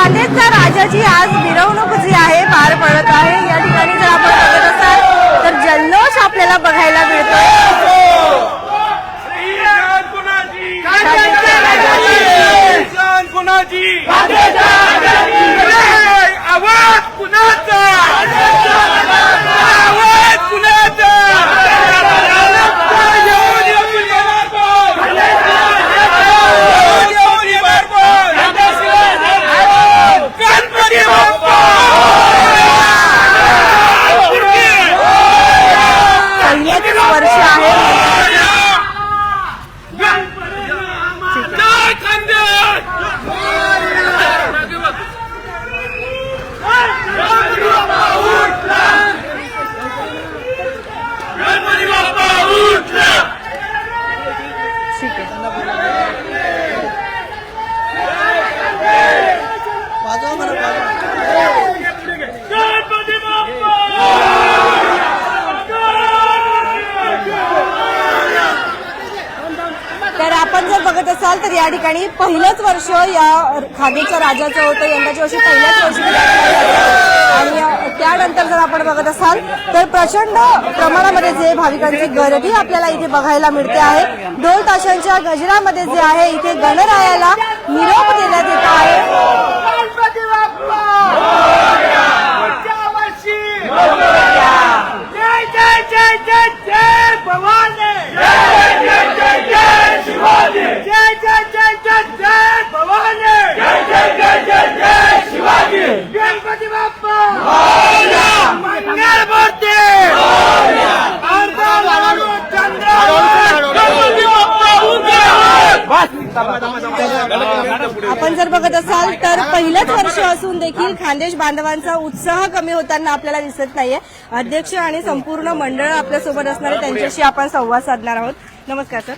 खांदेच्या राजाची आज मिरवणूक जी आहे पार पडत आहे. या ठिकाणी जर आपण बघत असाल तर जल्लोष आपल्याला बघायला कुणाची आवाज कुणाचा आवाज कुणाचा येऊन येऊन येणार बोल. येऊन येऊन येणार बोल. गणपती बाप्पा पहिलेच वर्ष आहे जय खानदेश गणपती बाप्पा उठला ठीक आहे गणपती बाप्पा तर आपण जर बघत असाल तर या ठिकाणी पहिलंच वर्ष या खादीच्या राजाचं होतं. यंदाच्या वर्षी पहिल्याच वर्षी. आणि त्यानंतर जर आपण बघत असाल तर प्रचंड प्रमाणामध्ये जे भाविकांची गर्दी आपल्याला इथे बघायला मिळते आहे. ढोल ताशांच्या गजरामध्ये जे आहे इथे गणरायाला निरोप देण्यात येत आहे बाप्पा पुढच्या वर्षी जय जय जय जय जय भवानी जय जय जय जय शिवाजी जय जय जय जय जय भवानी जय जय जय जय जय शिवाजी गणपती बाप्पा मंगल मूर्ती अर्धा लाडू चंद्र गणपती बाप्पा आपण जर बघत असाल तर पहिलंच वर्ष असून देखील खानदेश बांधवांचा उत्साह कमी होताना आपल्याला दिसत नाहीये. अध्यक्ष आणि संपूर्ण मंडळ आपल्यासोबत असणारे त्यांच्याशी आपण संवाद साधणार आहोत. नमस्कार सर.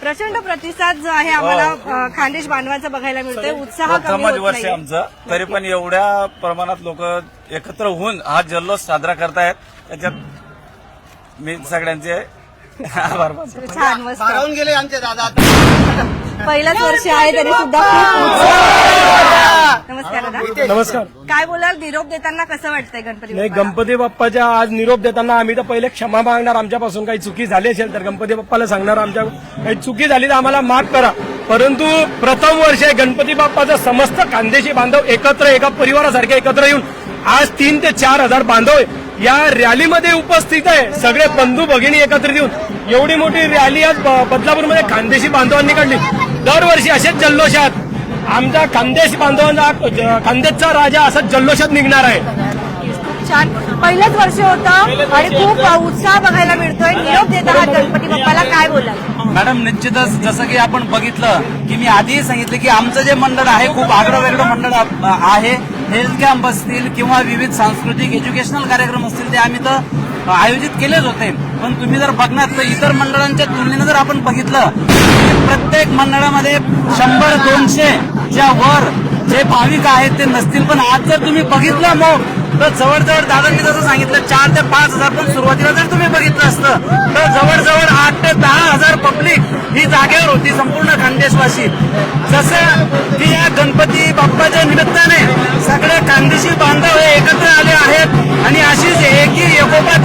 प्रचंड प्रतिसाद जो आहे आम्हाला अ, खानदेश बांधवांचा बघायला मिळतोय. उत्साह कमी होत वर्ष नाहीये. आमचं. तरी पण एवढ्या प्रमाणात लोक एकत्र होऊन हा जल्लोष साजरा करतायत. त्याच्यात मी सगळ्यांचे आभार मानतो. छान मस्त. भारावून गेले आमचे दादा. पहिलंच वर्ष आहे तरी सुद्धा खूप नमस्कार. दादा. नमस्कार. काय बोलाल? निरोप देताना कसं वाटतंय गणपती नाही? गणपती बाप्पाच्या आज निरोप देताना आम्ही तर पहिले क्षमा मागणार. आमच्यापासून काही चुकी झाली असेल तर गणपती बाप्पाला सांगणार. आमच्या काही चुकी झाली तर आम्हाला माफ करा. परंतु प्रथम वर्ष आहे गणपती बाप्पाचा समस्त खानदेशी बांधव एकत्र एका परिवारासारखे एकत्र येऊन आज तीन ते चार हजार बांधव या रॅलीमध्ये उपस्थित आहे सगळे बंधू भगिनी एकत्रित येऊन. एवढी मोठी रॅली आज ब- बदलापूरमध्ये खानदेशी बांधवांनी काढली. दरवर्षी असेच जल्लोषात आमचा खानदेश बांधवांचा खानदेशचा राजा असा जल्लोषात निघणार आहे. छान. पहिलंच वर्ष होतं आणि खूप उत्साह बघायला मिळतोय. निरोप देत आहात गणपती बाप्पाला. काय बोलाल? मॅडम निश्चितच जसं की आपण बघितलं की मी आधीही सांगितलं की आमचं जे मंडळ आहे खूप आगळं वेगळं मंडळ आहे. हेल्थ कॅम्प असतील किंवा विविध सांस्कृतिक एज्युकेशनल कार्यक्रम असतील ते आम्ही तर आयोजित केलेच होते. पण तुम्ही जर बघणार तर इतर मंडळांच्या तुलनेनं जर आपण बघितलं प्रत्येक मंडळामध्ये शंभर दोनशे च्या वर जे भाविक आहेत ते नसतील. पण आज जर तुम्ही बघितलं मग तर जवळजवळ दादांनी जसं सांगितलं चार ते पाच हजार पण सुरुवातीला जर तुम्ही बघितलं असतं तर जवळजवळ आठ ते दहा हजार पब्लिक ही जागेवर होती संपूर्ण खानदेशवासी. जसं की या गणपती बाप्पाच्या निमित्ताने सगळे खानदेशी बांधव हे एकत्र आले आहेत. आणि अशीच एकी एकोपा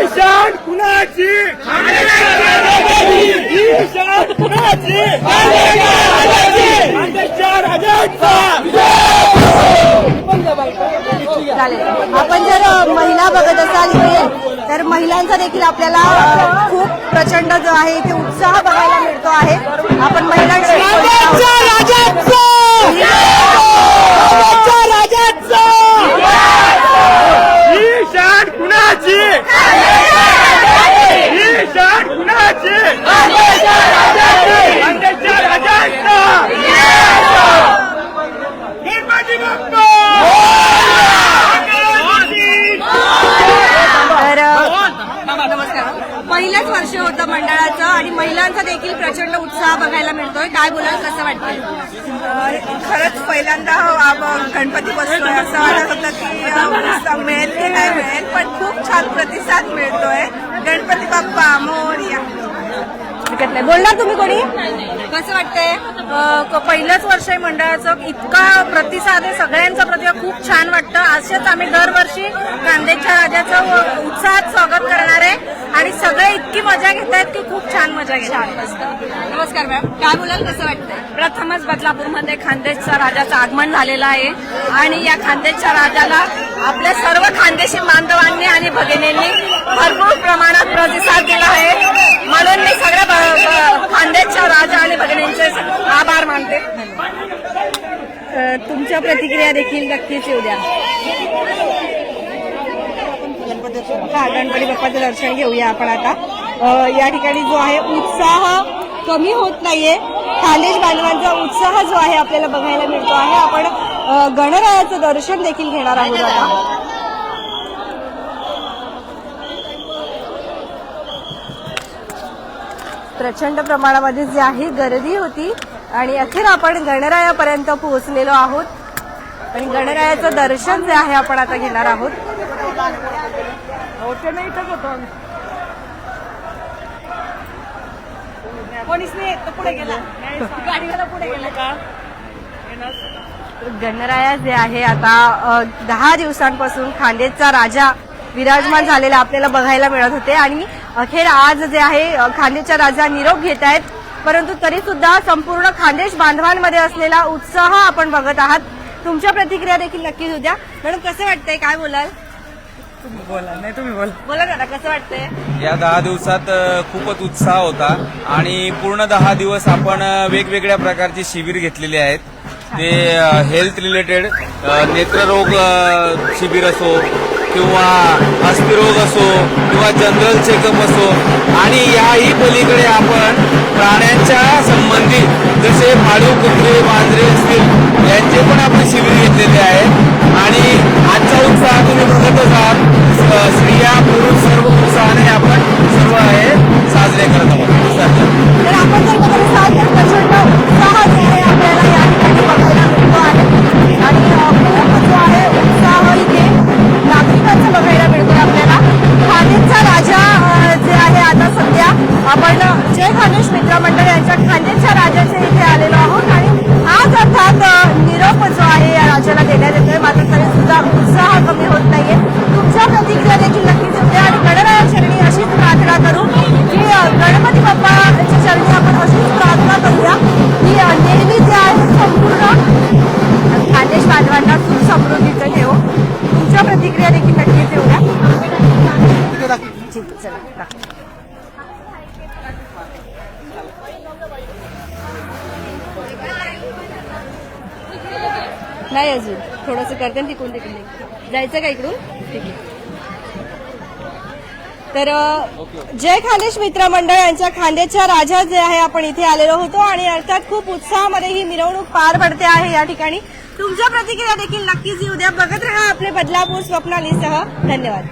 ही शान कुणाची? ही आपण जर महिला बघत असाल इथे तर महिलांचा देखील आपल्याला खूप प्रचंड जो आहे इथे उत्साह बघायला मिळतो आहे. आपण महिलांशी गणपती बसतोय असं वाटत होतं की मिळेल की नाही मिळेल पण खूप छान प्रतिसाद मिळतोय. गणपती बाप्पा मोरया हरकत नाही बोलणार तुम्ही कोणी? कसं वाटतंय? पहिलंच वर्ष आहे मंडळाचं. इतका प्रतिसाद आहे सगळ्यांचा प्रतिसाद खूप छान वाटतं. असेच आम्ही दरवर्षी कांद्याच्या राजाचं उत्साहात स्वागत करणार आहे आणि सगळे इतकी मजा घेत आहेत की खूप छान मजा घेतात नमस्कार मॅम काय बोलाल? कसं वाटतंय? प्रथमच बदलापूरमध्ये खानदेशचा राजाचं आगमन झालेलं आहे. आणि या खानदेशच्या राजाला आपल्या सर्व खानदेशी बांधवांनी आणि भगिनींनी भरपूर प्रमाणात प्रतिसाद दिला आहे. म्हणून मी सगळ्या खानदेशच्या राजा आणि भगिनींचे आभार मानते. तुमच्या प्रतिक्रिया देखील नक्कीच येऊ द्या. गणपती बाप्पाचं दर्शन घेऊया आपण आता. या ठिकाणी जो आहे उत्साह कमी होत नाहीये. खानदेश बांधवांचा उत्साह जो आहे आपल्याला बघायला मिळतो आहे. आपण गणरायाचं दर्शन देखील घेणार आहोत आता. प्रचंड प्रमाणामध्ये जी आहे गर्दी होती आणि अखेर आपण गणरायापर्यंत पोहोचलेलो आहोत. आणि गणरायाचं दर्शन जे आहे आपण आता घेणार आहोत. कोणीच नाही तो पुढे गेला. गाडीवाला पुढे गेला. गणराया जे आहे आता दहा दिवसांपासून खांदेचा राजा विराजमान झालेला आपल्याला बघायला मिळत होते. आणि अखेर आज जे आहे अ, खांदेचा राजा निरोप घेत आहेत. परंतु तरी सुद्धा संपूर्ण खानदेश बांधवांमध्ये असलेला उत्साह आपण बघत आहात. तुमच्या प्रतिक्रिया देखील नक्कीच उद्या मॅडम कसं वाटतंय? काय बोलाल? बोला नाही तुम्ही बोला. बोला ना कसं वाटतंय? या दहा दिवसात अ, खूपच उत्साह होता आणि पूर्ण दहा दिवस आपण अ, वेगवेगळ्या प्रकारचे शिबिर घेतलेले आहेत. ते हेल्थ रिलेटेड नेत्ररोग अ, शिबिर असो किंवा अस्थिरोग असो किंवा जनरल चेकअप असो आणि याही पलीकडे आपण प्राण्यांच्या संबंधित जसे पाळीव कुत्रे मांजरे असतील यांचे पण आपण शिबिर घेतलेले आहेत. आणि आजचा उत्साह तुम्ही बघतच आहात. स्त्रिया पुरुष सर्व उत्साहाने आपण सर्व आहे. अजून थोडंसं करते तिकडून तिकडून जायचं का इकडून? ठीक आहे. तर जय खालेश मित्र मंडळ यांच्या खांद्याच्या राजा जे आहे आपण इथे आलेलो होतो आणि अर्थात खूप उत्साहामध्ये ही मिरवणूक पार पडते आहे या ठिकाणी. तुमच्या प्रतिक्रिया देखील नक्कीच येऊ द्या. बघत राहा आपले बदलापूर स्वप्नालीसह. धन्यवाद.